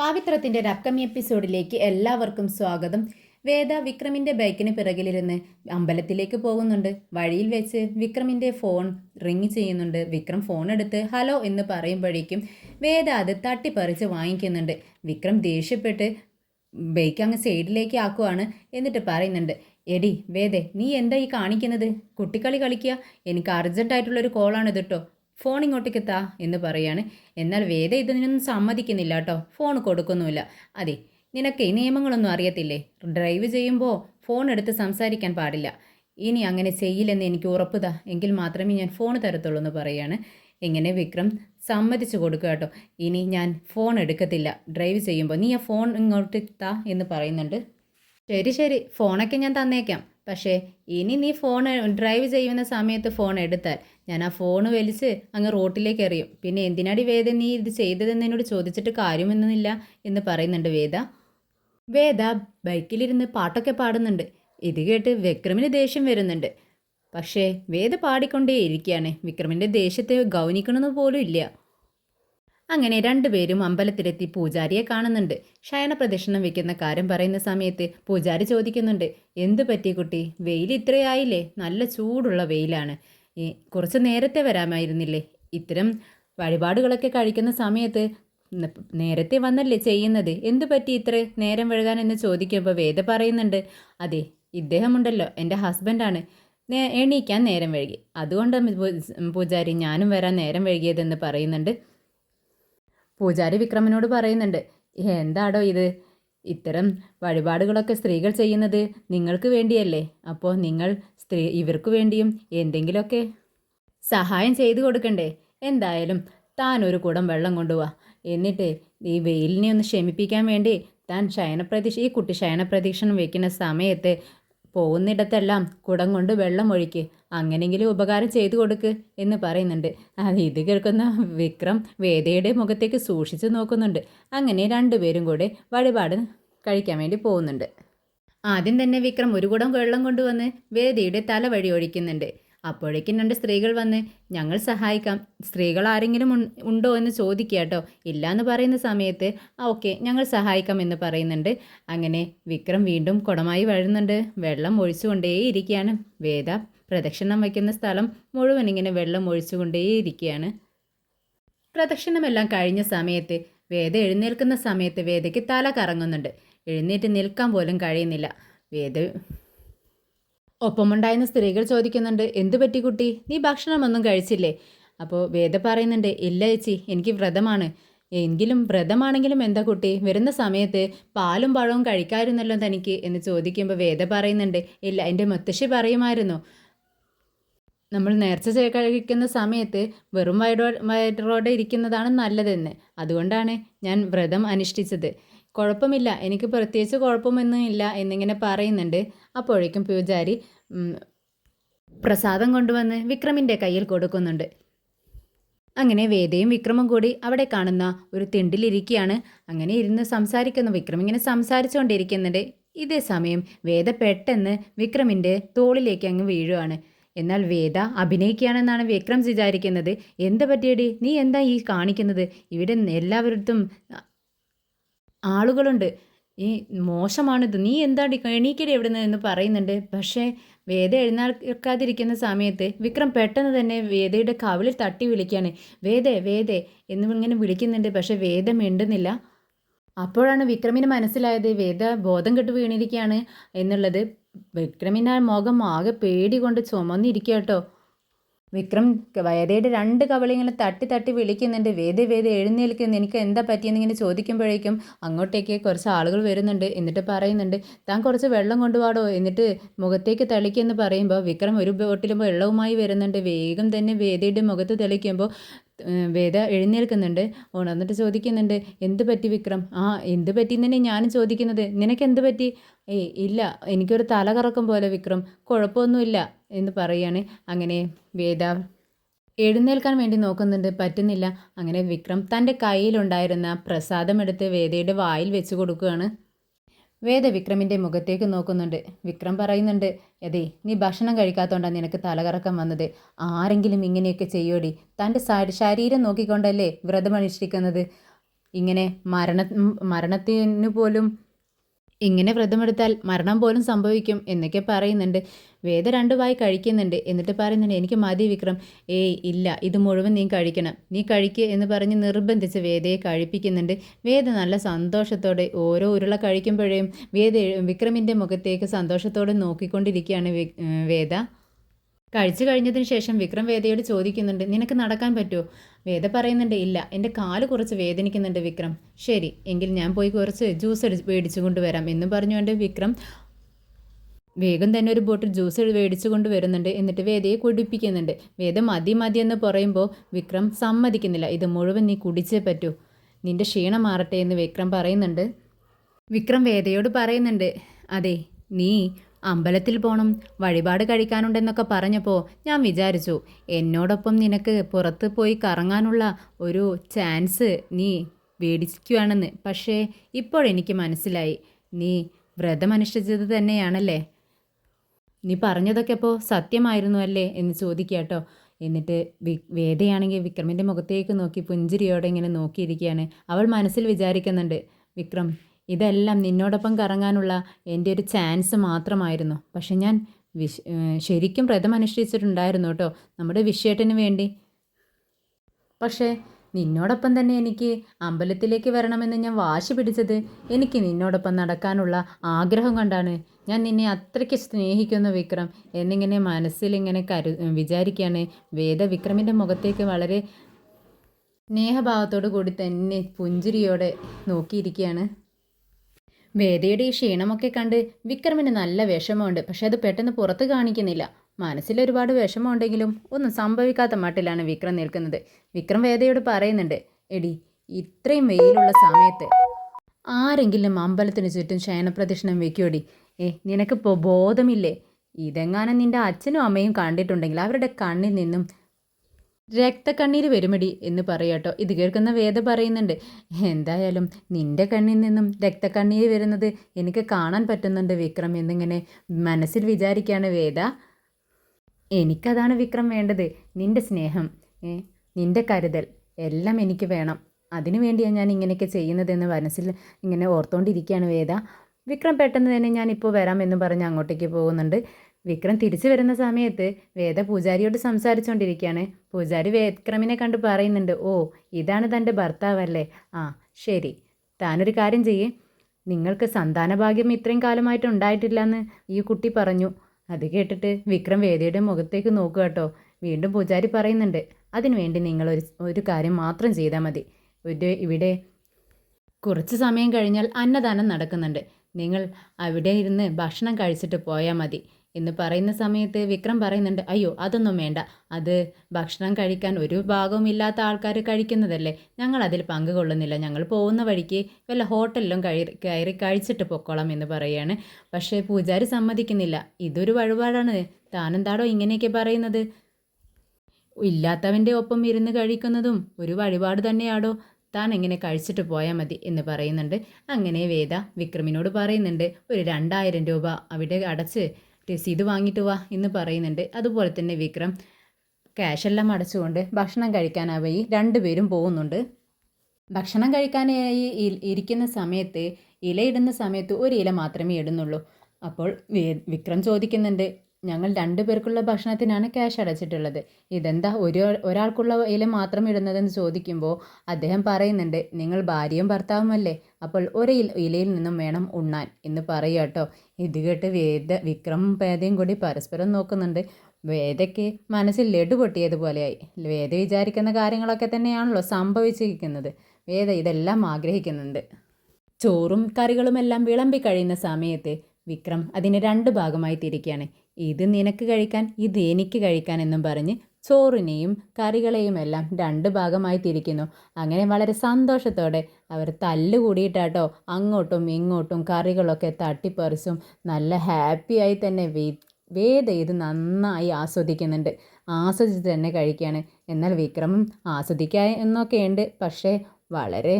പാവിത്രത്തിന്റെ ഒരു എപ്പിസോഡിലേക്ക് എല്ലാവർക്കും സ്വാഗതം. വേദ വിക്രമിന്റെ ബൈക്കിന് പിറകിലിരുന്ന് അമ്പലത്തിലേക്ക് പോകുന്നുണ്ട്. വഴിയിൽ വെച്ച് വിക്രമിന്റെ ഫോൺ റിങ് ചെയ്യുന്നുണ്ട്. വിക്രം ഫോൺ എടുത്ത് ഹലോ എന്ന് പറയുമ്പോഴേക്കും വേദ അത് തട്ടിപ്പറിച്ച് വാങ്ങിക്കുന്നുണ്ട്. വിക്രം ദേഷ്യപ്പെട്ട് ബൈക്ക് അങ്ങ് സൈഡിലേക്ക് ആക്കുവാണ് എന്നിട്ട് പറയുന്നുണ്ട് എടി വേദേ നീ എന്താ ഈ കാണിക്കുന്നത്? കുട്ടിക്കളി കളിക്കുക എനിക്ക് അർജന്റായിട്ടുള്ളൊരു ഇത് കേട്ടോ ഫോൺ ഇങ്ങോട്ടേക്ക് താ എന്ന് പറയാണ്. എന്നാൽ വേദ ഇതിനൊന്നും സമ്മതിക്കുന്നില്ല കേട്ടോ. ഫോൺ കൊടുക്കുന്നുമില്ല. അതെ നിനക്ക് നിയമങ്ങളൊന്നും അറിയത്തില്ലേ? ഡ്രൈവ് ചെയ്യുമ്പോൾ ഫോൺ എടുത്ത് സംസാരിക്കാൻ പാടില്ല. ഇനി അങ്ങനെ ചെയ്യില്ലെന്ന് എനിക്ക് ഉറപ്പുതാ. എങ്കിൽ മാത്രമേ ഞാൻ ഫോൺ തരത്തുള്ളൂ എന്ന് പറയാണ്. ഇങ്ങനെ വിക്രം സമ്മതിച്ചു കൊടുക്കുക കേട്ടോ. ഇനി ഞാൻ ഫോൺ എടുക്കത്തില്ല. ഡ്രൈവ് ചെയ്യുമ്പോൾ നീ ആ ഫോൺ ഇങ്ങോട്ട് താ എന്ന് പറയുന്നുണ്ട്. ശരി ശരി. ഫോണൊക്കെ ഞാൻ തന്നേക്കാം. പക്ഷേ ഇനി നീ ഫോൺ ഡ്രൈവ് ചെയ്യുന്ന സമയത്ത് ഫോൺ എടുത്താൽ ഞാൻ ആ ഫോൺ വലിച്ച് അങ്ങ് റോട്ടിലേക്ക് എറിയും. പിന്നെ എന്തിനാടി വേദ നീ ഇത് ചെയ്തതെന്ന് എന്നോട് ചോദിച്ചിട്ട് കാര്യമൊന്നുമില്ല എന്ന് പറയുന്നുണ്ട് വേദ. വേദ ബൈക്കിലിരുന്ന് പാട്ടൊക്കെ പാടുന്നുണ്ട്. ഇത് കേട്ട് വിക്രമിന് ദേഷ്യം വരുന്നുണ്ട്. പക്ഷേ വേദ പാടിക്കൊണ്ടേ ഇരിക്കുകയാണ് വിക്രമിന്റെ ദേഷ്യത്തെ ഗൗനിക്കണമെന്ന് പോലും ഇല്ല. അങ്ങനെ രണ്ടുപേരും അമ്പലത്തിലെത്തി പൂജാരിയെ കാണുന്നുണ്ട്. ശയന പ്രദക്ഷിണം വെക്കുന്ന കാര്യം പറയുന്ന സമയത്ത് പൂജാരി ചോദിക്കുന്നുണ്ട് എന്തു പറ്റി കുട്ടി? വെയിൽ ഇത്രയായില്ലേ? നല്ല ചൂടുള്ള വെയിലാണ്. കുറച്ച് നേരത്തെ വരാമായിരുന്നില്ലേ? ഇത്തരം വഴിപാടുകളൊക്കെ കഴിക്കുന്ന സമയത്ത് നേരത്തെ വന്നല്ലേ ചെയ്യുന്നത്? എന്തു പറ്റി ഇത്ര നേരം വഴുകാൻ എന്ന് ചോദിക്കുമ്പോൾ വേദ പറയുന്നുണ്ട് അതെ ഇദ്ദേഹമുണ്ടല്ലോ എന്റെ ഹസ്ബൻഡാണ്. എണീക്കാൻ നേരം വഴുകി അതുകൊണ്ട് പൂജാരി ഞാനും വരാൻ നേരം വഴുകിയതെന്ന് പറയുന്നുണ്ട്. പൂജാരി വിക്രമനോട് പറയുന്നുണ്ട് എന്താടോ ഇത്? ഇത്തരം വഴിപാടുകളൊക്കെ സ്ത്രീകൾ ചെയ്യുന്നത് നിങ്ങൾക്ക് വേണ്ടിയല്ലേ? അപ്പോൾ നിങ്ങൾ സ്ത്രീ ഇവർക്ക് വേണ്ടിയും എന്തെങ്കിലുമൊക്കെ സഹായം ചെയ്തു കൊടുക്കണ്ടേ? എന്തായാലും താൻ ഒരു കുടം വെള്ളം കൊണ്ടുപോവാ എന്നിട്ട് ഈ വെയിലിനെ ഒന്ന് ശമിപ്പിക്കാൻ വേണ്ടി താൻ ശയനപ്രതീക്ഷ ഈ കുട്ടി ശയനപ്രതീക്ഷണം വയ്ക്കുന്ന സമയത്ത് പോകുന്നിടത്തെല്ലാം കുടം കൊണ്ട് വെള്ളം ഒഴിക്ക്. അങ്ങനെങ്കിലും ഉപകാരം ചെയ്തു കൊടുക്ക് എന്ന് പറയുന്നുണ്ട്. അത് ഇത് കേൾക്കുന്ന വിക്രം വേദയുടെ മുഖത്തേക്ക് സൂക്ഷിച്ചു നോക്കുന്നുണ്ട്. അങ്ങനെ രണ്ടുപേരും കൂടെ വഴിപാട് കഴിക്കാൻ വേണ്ടി പോകുന്നുണ്ട്. ആദ്യം തന്നെ വിക്രം ഒരു കുടം വെള്ളം കൊണ്ടുവന്ന് വേദയുടെ തല വഴി ഒഴിക്കുന്നുണ്ട്. അപ്പോഴേക്കും രണ്ട് സ്ത്രീകൾ വന്ന് ഞങ്ങൾ സഹായിക്കാം. സ്ത്രീകൾ ആരെങ്കിലും ഉണ്ടോ എന്ന് ചോദിക്കുക കേട്ടോ ഇല്ല എന്ന് പറയുന്ന സമയത്ത് ഓക്കെ ഞങ്ങൾ സഹായിക്കാം എന്ന് പറയുന്നുണ്ട്. അങ്ങനെ വിക്രം വീണ്ടും കുടമായി വഴുന്നുണ്ട്. വെള്ളം ഒഴിച്ചുകൊണ്ടേയിരിക്കുകയാണ്. വേദ പ്രദക്ഷിണം വയ്ക്കുന്ന സ്ഥലം മുഴുവൻ ഇങ്ങനെ വെള്ളം ഒഴിച്ചുകൊണ്ടേയിരിക്കുകയാണ്. പ്രദക്ഷിണമെല്ലാം കഴിഞ്ഞ സമയത്ത് വേദ എഴുന്നേൽക്കുന്ന സമയത്ത് വേദയ്ക്ക് തല കറങ്ങുന്നുണ്ട്. എഴുന്നേറ്റ് നിൽക്കാൻ പോലും കഴിയുന്നില്ല. വേദ ഒപ്പമുണ്ടായിരുന്ന സ്ത്രീകൾ ചോദിക്കുന്നുണ്ട് എന്തു പറ്റി കുട്ടി? നീ ഭക്ഷണമൊന്നും കഴിച്ചില്ലേ? അപ്പോൾ വേദ പറയുന്നുണ്ട് ഇല്ല ചേച്ചി എനിക്ക് വ്രതമാണ്. എങ്കിലും വ്രതമാണെങ്കിലും എന്താ കുട്ടി? വരുന്ന സമയത്ത് പാലും പഴവും കഴിക്കാമായിരുന്നല്ലോ തനിക്ക്? എന്ന് ചോദിക്കുമ്പോൾ വേദ പറയുന്നുണ്ട് ഇല്ല എന്റെ മുത്തശ്ശി പറയുമായിരുന്നു. നമ്മൾ നേർച്ച കഴിക്കുന്ന സമയത്ത് വെറും വയറോ വയറോടെ ഇരിക്കുന്നതാണ് നല്ലതെന്ന്. അതുകൊണ്ടാണ് ഞാൻ വ്രതം അനുഷ്ഠിച്ചത്. കുഴപ്പമില്ല എനിക്ക് പ്രത്യേകിച്ച് കുഴപ്പമൊന്നും ഇല്ല എന്നിങ്ങനെ പറയുന്നുണ്ട്. അപ്പോഴേക്കും പൂജാരി പ്രസാദം കൊണ്ടുവന്ന് വിക്രമിന്റെ കയ്യിൽ കൊടുക്കുന്നുണ്ട്. അങ്ങനെ വേദയും വിക്രമും കൂടി അവിടെ കാണുന്ന ഒരു തിണ്ടിലിരിക്കുകയാണ്. അങ്ങനെ ഇരുന്ന് സംസാരിക്കുന്നു. വിക്രം ഇങ്ങനെ സംസാരിച്ചുകൊണ്ടിരിക്കുന്നുണ്ട്. ഇതേ സമയം വേദ പെട്ടെന്ന് വിക്രമിന്റെ തോളിലേക്ക് അങ്ങ് വീഴുവാണ്. എന്നാൽ വേദ അഭിനയിക്കുകയാണെന്നാണ് വിക്രം വിചാരിക്കുന്നത്. എന്താ പറ്റിയടി? നീ എന്താ ഈ കാണിക്കുന്നത്? ഇവിടെ എല്ലാവരുടെ ആളുകളുണ്ട്. ഈ മോശമാണിത്. നീ എന്താടി എണീക്കടി നിന്ന് എന്ന് പറയുന്നുണ്ട്. പക്ഷേ വേദ എഴുന്നേൽക്കാതിരിക്കുന്ന സമയത്ത് വിക്രം പെട്ടെന്ന് തന്നെ വേദയുടെ കവിളിൽ തട്ടി വിളിക്കുകയാണ്. വേദേ വേദേ എന്നിങ്ങനെ വിളിക്കുന്നുണ്ട്. പക്ഷേ വേദ മിണ്ടുന്നില്ല. അപ്പോഴാണ് വിക്രമിന് മനസ്സിലായത് വേദ ബോധം കെട്ട് വീണിരിക്കുകയാണ് എന്നുള്ളത്. വിക്രമിന് മുഖം ആകെ പേടി കൊണ്ട് ചുമന്നിരിക്കുക കേട്ടോ വിക്രം വേദയുടെ രണ്ട് കവളിങ്ങനെ തട്ടി തട്ടി വിളിക്കുന്നുണ്ട്. വേദ വേദ എഴുന്നേൽക്കുന്നു. എനിക്ക് എന്താ പറ്റിയെന്ന് ഇങ്ങനെ ചോദിക്കുമ്പോഴേക്കും അങ്ങോട്ടേക്ക് കുറച്ച് ആളുകൾ വരുന്നുണ്ട്. എന്നിട്ട് പറയുന്നുണ്ട് താൻ കുറച്ച് വെള്ളം കൊണ്ടുപാടോ എന്നിട്ട് മുഖത്തേക്ക് തെളിക്കുമെന്ന് പറയുമ്പോൾ വിക്രം ഒരു ബോട്ടിലും വെള്ളവുമായി വരുന്നുണ്ട്. വേഗം തന്നെ വേദയുടെ മുഖത്ത് തെളിക്കുമ്പോൾ വേദ എഴുന്നേൽക്കുന്നുണ്ട്. ഉണർന്നിട്ട് ചോദിക്കുന്നുണ്ട് എന്ത് പറ്റി വിക്രം? ആ എന്ത് പറ്റി തന്നെ ഞാനും ചോദിക്കുന്നത്. നിനക്ക് എന്ത് പറ്റി? ഏയ് ഇല്ല. എനിക്കൊരു തലകറക്കം പോലെ വിക്രം. കുഴപ്പമൊന്നുമില്ല. എന്ന് പറയാണ് അങ്ങനെ വേദ എഴുന്നേൽക്കാൻ വേണ്ടി നോക്കുന്നുണ്ട്. പറ്റുന്നില്ല. അങ്ങനെ വിക്രം തന്റെ കയ്യിലുണ്ടായിരുന്ന പ്രസാദം എടുത്ത് വേദയുടെ വായിൽ വെച്ച് കൊടുക്കുകയാണ്. വേദ വിക്രമിന്റെ മുഖത്തേക്ക് നോക്കുന്നുണ്ട്. വിക്രം പറയുന്നുണ്ട് അതെ നീ ഭക്ഷണം കഴിക്കാത്തതുകൊണ്ടാണ് നിനക്ക് തലകറക്കം വന്നത്. ആരെങ്കിലും ഇങ്ങനെയൊക്കെ ചെയ്യോടി. തന്റെ ശരീരം നോക്കിക്കൊണ്ടല്ലേ വ്രതമനുഷ്ഠിക്കുന്നത് ഇങ്ങനെ മരണ മരണത്തിന് പോലും ഇങ്ങനെ വ്രതമെടുത്താൽ മരണം പോലും സംഭവിക്കും എന്നൊക്കെ പറയുന്നുണ്ട്. വേദ രണ്ടു വായി കഴിക്കുന്നുണ്ട്. എന്നിട്ട് പറയുന്നുണ്ട് എനിക്ക് മതി വിക്രം. ഏയ് ഇല്ല. ഇത് മുഴുവൻ നീ കഴിക്കണം. നീ കഴിക്കുക എന്ന് പറഞ്ഞ് നിർബന്ധിച്ച് വേദയെ കഴിപ്പിക്കുന്നുണ്ട്. വേദ നല്ല സന്തോഷത്തോടെ ഓരോ ഉരുള കഴിക്കുമ്പോഴേയും വേദ വിക്രമിന്റെ മുഖത്തേക്ക് സന്തോഷത്തോടെ നോക്കിക്കൊണ്ടിരിക്കുകയാണ് വേദ. കഴിച്ചു കഴിഞ്ഞതിന് ശേഷം വിക്രം വേദയോട് ചോദിക്കുന്നുണ്ട് നിനക്ക് നടക്കാൻ പറ്റുമോ വേദ പറയുന്നുണ്ട് ഇല്ല. എന്റെ കാൽ കുറച്ച് വേദനിക്കുന്നുണ്ട് വിക്രം. ശരി എങ്കിൽ ഞാൻ പോയി കുറച്ച് ജ്യൂസ് അടി മേടിച്ചു കൊണ്ടുവരാം. എന്ന് പറഞ്ഞുകൊണ്ട് വിക്രം വേഗം തന്നെ ഒരു ബോട്ടിൽ ജ്യൂസ് മേടിച്ചു കൊണ്ട് വരുന്നുണ്ട്. എന്നിട്ട് വേദയെ കുടിപ്പിക്കുന്നുണ്ട്. വേദ മതി മതി എന്ന് പറയുമ്പോൾ വിക്രം സമ്മതിക്കുന്നില്ല. ഇത് മുഴുവൻ നീ കുടിച്ചേ പറ്റൂ. നിന്റെ ക്ഷീണം മാറട്ടെ എന്ന് വിക്രം പറയുന്നുണ്ട്. വിക്രം വേദയോട് പറയുന്നുണ്ട്. അതെ നീ അമ്പലത്തിൽ പോകണം വഴിപാട് കഴിക്കാനുണ്ടെന്നൊക്കെ പറഞ്ഞപ്പോൾ ഞാൻ വിചാരിച്ചു എന്നോടൊപ്പം നിനക്ക് പുറത്ത് പോയി കറങ്ങാനുള്ള ഒരു ചാൻസ് നീ മേടിക്കുകയാണെന്ന് പക്ഷേ ഇപ്പോഴെനിക്ക് മനസ്സിലായി. നീ വ്രതമനുഷ്ഠിച്ചത് തന്നെയാണല്ലേ? നീ പറഞ്ഞതൊക്കെ അപ്പോൾ സത്യമായിരുന്നു അല്ലേ എന്ന് ചോദിക്കുക കേട്ടോ എന്നിട്ട് വി വേദയാണെങ്കിൽ വിക്രമിന്റെ മുഖത്തേക്ക് നോക്കി പുഞ്ചിരിയോടെ ഇങ്ങനെ നോക്കിയിരിക്കുകയാണ്. അവൾ മനസ്സിൽ വിചാരിക്കുന്നുണ്ട് വിക്രം ഇതെല്ലാം നിന്നോടൊപ്പം കറങ്ങാനുള്ള എന്റെ ഒരു ചാൻസ് മാത്രമായിരുന്നു. പക്ഷെ ഞാൻ ശരിക്കും വ്രതം അനുഷ്ഠിച്ചിട്ടുണ്ടായിരുന്നു കേട്ടോ. നമ്മുടെ വിഷയത്തിന് വേണ്ടി. പക്ഷേ നിന്നോടൊപ്പം തന്നെ എനിക്ക് അമ്പലത്തിലേക്ക് വരണമെന്ന് ഞാൻ വാശി പിടിച്ചത് എനിക്ക് നിന്നോടൊപ്പം നടക്കാനുള്ള ആഗ്രഹം കൊണ്ടാണ്. ഞാൻ നിന്നെ അത്രയ്ക്ക് സ്നേഹിക്കുന്നു വിക്രം. എന്നിങ്ങനെ മനസ്സിലിങ്ങനെ കരു വിചാരിക്കുകയാണ് വേദ വിക്രമിന്റെ മുഖത്തേക്ക് വളരെ സ്നേഹഭാവത്തോടു കൂടി തന്നെ പുഞ്ചിരിയോടെ നോക്കിയിരിക്കുകയാണ് വേദയുടെ ഈ ക്ഷീണമൊക്കെ കണ്ട് വിക്രമിന് നല്ല വിഷമമുണ്ട്. പക്ഷെ അത് പെട്ടെന്ന് പുറത്ത് കാണിക്കുന്നില്ല. മനസ്സിൽ ഒരുപാട് വിഷമമുണ്ടെങ്കിലും ഒന്നും സംഭവിക്കാത്ത മട്ടിലാണ് വിക്രം നിൽക്കുന്നത്. വിക്രം വേദയോട് പറയുന്നുണ്ട് എടി ഇത്രയും വെയിലുള്ള സമയത്ത് ആരെങ്കിലും അമ്പലത്തിന് ചുറ്റും ശയനപ്രദക്ഷിണം വെക്കുവടി? ഏ നിനക്കിപ്പോൾ ബോധമില്ലേ? ഇതെങ്ങാനും നിന്റെ അച്ഛനും അമ്മയും കണ്ടിട്ടുണ്ടെങ്കിൽ അവരുടെ കണ്ണിൽ നിന്നും രക്തക്കണ്ണീര് വരുമടി എന്ന് പറയട്ടോ ഇത് കേൾക്കുന്ന വേദ പറയുന്നുണ്ട് എന്തായാലും നിന്റെ കണ്ണിൽ നിന്നും രക്തക്കണ്ണീര് വരുന്നത് എനിക്ക് കാണാൻ പറ്റുന്നുണ്ട് വിക്രം എന്നിങ്ങനെ മനസ്സിൽ വിചാരിക്കുകയാണ് വേദ. എനിക്കതാണ് വിക്രം വേണ്ടത്. നിന്റെ സ്നേഹം നിന്റെ കരുതൽ എല്ലാം എനിക്ക് വേണം. അതിനു വേണ്ടിയാണ് ഞാൻ ഇങ്ങനെയൊക്കെ ചെയ്യുന്നതെന്ന് മനസ്സിൽ ഇങ്ങനെ ഓർത്തുകൊണ്ടിരിക്കുകയാണ് വേദ. വിക്രം പെട്ടെന്ന് തന്നെ ഞാനിപ്പോൾ വരാമെന്ന് പറഞ്ഞ് അങ്ങോട്ടേക്ക് പോകുന്നുണ്ട്. വിക്രം തിരിച്ചു വരുന്ന സമയത്ത് വേദ പൂജാരിയോട് സംസാരിച്ചുകൊണ്ടിരിക്കുകയാണ് പൂജാരി വിക്രമിനെ കണ്ട് പറയുന്നുണ്ട് ഓ ഇതാണ് തന്റെ ഭർത്താവല്ലേ? ആ ശരി. താനൊരു കാര്യം ചെയ്യേ. നിങ്ങൾക്ക് സന്താനഭാഗ്യം ഇത്രയും കാലമായിട്ട് ഉണ്ടായിട്ടില്ല എന്ന് ഈ കുട്ടി പറഞ്ഞു. അത് കേട്ടിട്ട് വിക്രം വേദിയുടെ മുഖത്തേക്ക് നോക്കുക കേട്ടോ. വീണ്ടും പൂജാരി പറയുന്നുണ്ട് അതിനുവേണ്ടി നിങ്ങൾ ഒരു ഒരു കാര്യം മാത്രം ചെയ്താൽ മതി. ഒരു ഇവിടെ കുറച്ച് സമയം കഴിഞ്ഞാൽ അന്നദാനം നടക്കുന്നുണ്ട്. നിങ്ങൾ അവിടെ ഇരുന്ന് ഭക്ഷണം കഴിച്ചിട്ട് പോയാൽ മതി. എന്ന് പറയുന്ന സമയത്ത് വിക്രം പറയുന്നുണ്ട് അയ്യോ അതൊന്നും വേണ്ട. അത് ഭക്ഷണം കഴിക്കാൻ ഒരു ഭാഗവും ഇല്ലാത്ത ആൾക്കാർ കഴിക്കുന്നതല്ലേ? ഞങ്ങൾ അതിൽ പങ്കുകൊള്ളുന്നില്ല ഞങ്ങൾ പോകുന്ന വഴിക്ക് വല്ല ഹോട്ടലിലും കഴി കയറി കഴിച്ചിട്ട് പൊക്കോളാം എന്ന് പറയുകയാണ്. പക്ഷേ പൂജാരി സമ്മതിക്കുന്നില്ല. ഇതൊരു വഴിപാടാണ്. താനെന്താടോ ഇങ്ങനെയൊക്കെ പറയുന്നത്? ഇല്ലാത്തവന്റെ ഒപ്പം ഇരുന്ന് കഴിക്കുന്നതും ഒരു വഴിപാട് തന്നെയാടോ? താൻ എങ്ങനെ കഴിച്ചിട്ട് പോയാൽ മതി എന്ന് പറയുന്നുണ്ട്. അങ്ങനെ വേദ വിക്രമിനോട് പറയുന്നുണ്ട് ഒരു രണ്ടായിരം രൂപ അവിടെ അടച്ച് രസീത് വാങ്ങിയിട്ട് വാ എന്ന് പറയുന്നുണ്ട്. അതുപോലെ തന്നെ വിക്രം ക്യാഷെല്ലാം അടച്ചുകൊണ്ട് ഭക്ഷണം കഴിക്കാനായി രണ്ടുപേരും പോകുന്നുണ്ട്. ഭക്ഷണം കഴിക്കാനായി ഇരിക്കുന്ന സമയത്ത് ഇലയിടുന്ന സമയത്ത് ഒരു ഇല മാത്രമേ ഇടുന്നുള്ളൂ. അപ്പോൾ വിക്രം ചോദിക്കുന്നുണ്ട് ഞങ്ങൾ രണ്ടു പേർക്കുള്ള ഭക്ഷണത്തിനാണ് ക്യാഷ് അടച്ചിട്ടുള്ളത്. ഇതെന്താ ഒരു ഒരാൾക്കുള്ള ഇല മാത്രം ഇടുന്നതെന്ന് ചോദിക്കുമ്പോൾ അദ്ദേഹം പറയുന്നുണ്ട് നിങ്ങൾ ഭാര്യയും ഭർത്താവുമല്ലേ? അപ്പോൾ ഒരു ഇലയിൽ നിന്നും വേണം ഉണ്ണാൻ. എന്ന് പറയുക ഇത് കേട്ട് വേദ വിക്രം വേദയും കൂടി പരസ്പരം നോക്കുന്നുണ്ട്. വേദയ്ക്ക് മനസ്സിൽ ലഡു പൊട്ടിയതുപോലെയായി. വേദ വിചാരിക്കുന്ന കാര്യങ്ങളൊക്കെ തന്നെയാണല്ലോ സംഭവിച്ചിരിക്കുന്നത്. വേദ ഇതെല്ലാം ആഗ്രഹിക്കുന്നുണ്ട്. ചോറും കറികളുമെല്ലാം വിളമ്പി കഴിയുന്ന സമയത്ത് വിക്രം അതിനെ രണ്ട് ഭാഗമായി തിരിക്കുകയാണ് ഇത് നിനക്ക് കഴിക്കാൻ ഇത് എനിക്ക് കഴിക്കാൻ എന്നും പറഞ്ഞ് ചോറിനെയും കറികളെയും എല്ലാം രണ്ട് ഭാഗമായി തിരിക്കുന്നു. അങ്ങനെ വളരെ സന്തോഷത്തോടെ അവർ തല്ലുകൂടിയിട്ടാട്ടോ അങ്ങോട്ടും ഇങ്ങോട്ടും കറികളൊക്കെ തട്ടിപ്പറിച്ചും നല്ല ഹാപ്പിയായി തന്നെ വേദ ഇത് നന്നായി ആസ്വദിക്കുന്നുണ്ട്. ആസ്വദിച്ച് തന്നെ കഴിക്കുകയാണ്. എന്നാൽ വിക്രമം ആസ്വദിക്കുക എന്നൊക്കെയുണ്ട്. പക്ഷേ വളരെ